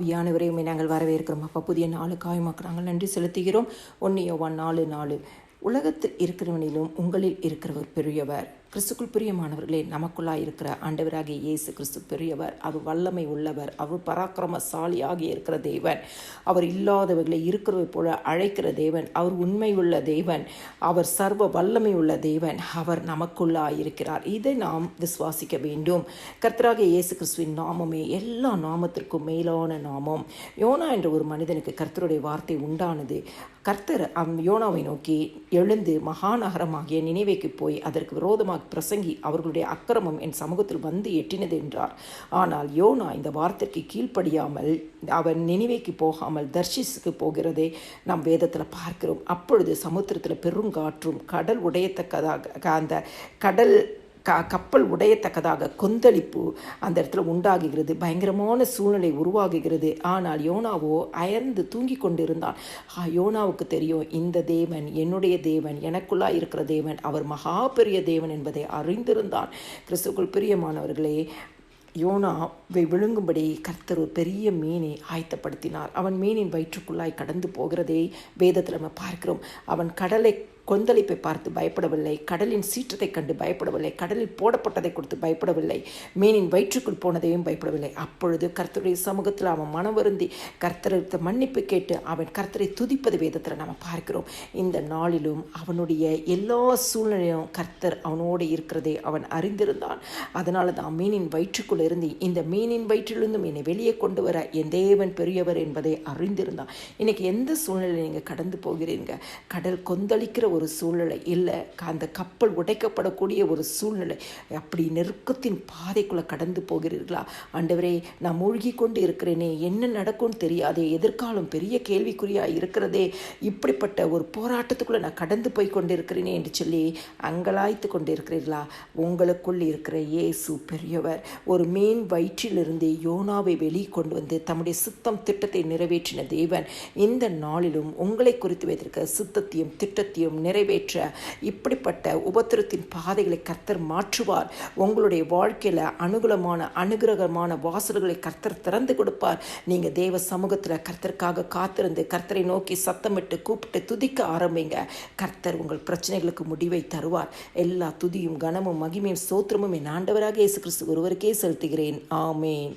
வியானவரையுமே நாங்கள் வரவேற்கிறோம். அப்போ புதிய நாலு மக்கள் நாங்கள் நன்றி செலுத்துகிறோம். ஒன்று யோவான் நாலு நாலு. உலகத்தில் இருக்கிறவனிலும் உங்களில் இருக்கிறவர் பெரியவர். கிறிஸ்துக்குள் பிரியமானவர்களே நமக்குள்ளாக இருக்கிற ஆண்டவராகிய இயேசு கிறிஸ்து பெரியவர் அவர் வல்லமை உள்ளவர் அவர் பராக்கிரமசாலியாகி இருக்கிற தேவன் அவர் இல்லாதவர்களை இருக்கிறவை போல அழைக்கிற தேவன் அவர் உண்மை உள்ள தேவன் அவர் சர்வ வல்லமை உள்ள தேவன் அவர் நமக்குள்ளாக இருக்கிறார் இதை நாம் விசுவாசிக்க வேண்டும். கர்த்தராகிய இயேசு கிறிஸ்துவின் நாமமே எல்லா நாமத்திற்கும் மேலான நாமம். யோனா என்ற ஒரு மனிதனுக்கு கர்த்தருடைய வார்த்தை உண்டானது. கர்த்தர் அம் யோனாவை நோக்கி எழுந்து மகாநகரமாகிய நினைவைக்கு போய் அதற்கு விரோதமாக பிரசங்கி அவர்களுடைய அக்கிரமம் என் சமூகத்தில் வந்து எட்டினது என்றார். ஆனால் யோனா இந்த வார்த்தைக்கு கீழ்ப்படியாமல் அவன் நினைவைக்கு போகாமல் தர்ஷிஸுக்கு போகிறதை நாம் வேதத்தில் பார்க்கிறோம். அப்பொழுது சமுத்திரத்தில் பெருங்காற்றும் கடல் உடையத்தக்கதாக அந்த கடல் க கப்பல் உடையத்தக்கதாக கொந்தளிப்பு அந்த இடத்துல உண்டாகுகிறது. பயங்கரமான சூழ்நிலை உருவாகுகிறது. ஆனால் யோனாவோ அயர்ந்து தூங்கி கொண்டிருந்தான். ஆ, யோனாவுக்கு தெரியும் இந்த தேவன் என்னுடைய தேவன் எனக்குள்ளாய் இருக்கிற தேவன் அவர் மகா பெரிய தேவன் என்பதை அறிந்திருந்தான். கிறிஸ்துக்குள் பிரியமானவர்களே யோனாவை விழுங்கும்படி கர்த்தர் ஒரு பெரிய மீனை ஆயத்தப்படுத்தினார். அவன் மீனின் வயிற்றுக்குள்ளாய் கடந்து போகிறதை வேதத்தில் நம்ம பார்க்கிறோம். அவன் கடலை கொந்தளிப்பை பார்த்து பயப்படவில்லை. கடலின் சீற்றத்தைக் கண்டு பயப்படவில்லை. கடலில் போடப்பட்டதை கொடுத்து பயப்படவில்லை. மீனின் வயிற்றுக்குள் போனதையும் பயப்படவில்லை. அப்பொழுது கர்த்தருடைய சமூகத்தில் அவன் மனம் வருந்தி கர்த்தரத்தை மன்னிப்பு கேட்டு அவன் கர்த்தரை துதிப்பது வேதத்தில் நம்ம பார்க்கிறோம். இந்த நாளிலும் அவனுடைய எல்லா சூழ்நிலையும் கர்த்தர் அவனோடு இருக்கிறதை அவன் அறிந்திருந்தான். அதனால தான் மீனின் வயிற்றுக்குள் இருந்து இந்த மீனின் வயிற்றிலிருந்தும் என்னை வெளியே கொண்டு வர என் தேவன் பெரியவர் என்பதை அறிந்திருந்தான். இன்னைக்கு எந்த சூழ்நிலையில் நீங்கள் கடந்து போகிறீங்க? கடல் கொந்தளிக்கிற ஒரு ஒரு சூழ்நிலை இல்லை. அந்த கப்பல் உடைக்கப்படக்கூடிய ஒரு சூழ்நிலை. அப்படி நெருக்கத்தின் பாதைக்குள்ளே கடந்து போகிறீர்களா? ஆண்டவரே நான் மூழ்கி கொண்டு இருக்கிறேனே. என்ன நடக்கும்னு தெரியாதே. எதிர்காலம் பெரிய கேள்விக்குறியாக இருக்கிறதே. இப்படிப்பட்ட ஒரு போராட்டத்துக்குள்ளே நான் கடந்து போய் கொண்டு இருக்கிறேனே என்று சொல்லி அங்கலாய்த்து கொண்டு இருக்கிறீர்களா உங்களுக்குள் இருக்கிற இயேசு பெரியவர் ஒரு மீன் வயிற்றிலிருந்து யோனாவை வெளியே கொண்டு வந்து தம்முடைய சுத்தம் திட்டத்தை நிறைவேற்றின தேவன் இந்த நாளிலும் உங்களை குறித்து வைத்திருக்க சுத்தத்தையும் திட்டத்தையும் நிறைவேற்ற இப்படிப்பட்ட உபத்திரத்தின் பாதைகளை கர்த்தர் மாற்றுவார். உங்களுடைய வாழ்க்கையில் அனுகூலமான அனுகிரகமான வாசல்களை கர்த்தர் திறந்து கொடுப்பார். நீங்கள் தேவ சமூகத்தில் கர்த்தருக்காக காத்திருந்து கர்த்தரை நோக்கி சத்தமிட்டு கூப்பிட்டு துதிக்க ஆரம்பிங்க. கர்த்தர் உங்கள் பிரச்சனைகளுக்கு முடிவை தருவார். எல்லா துதியும் கனமும் மகிமையும் சோத்திரமும் என் ஆண்டவராக இயேசு கிறிஸ்து ஒருவருக்கே செலுத்துகிறேன். ஆமேன்.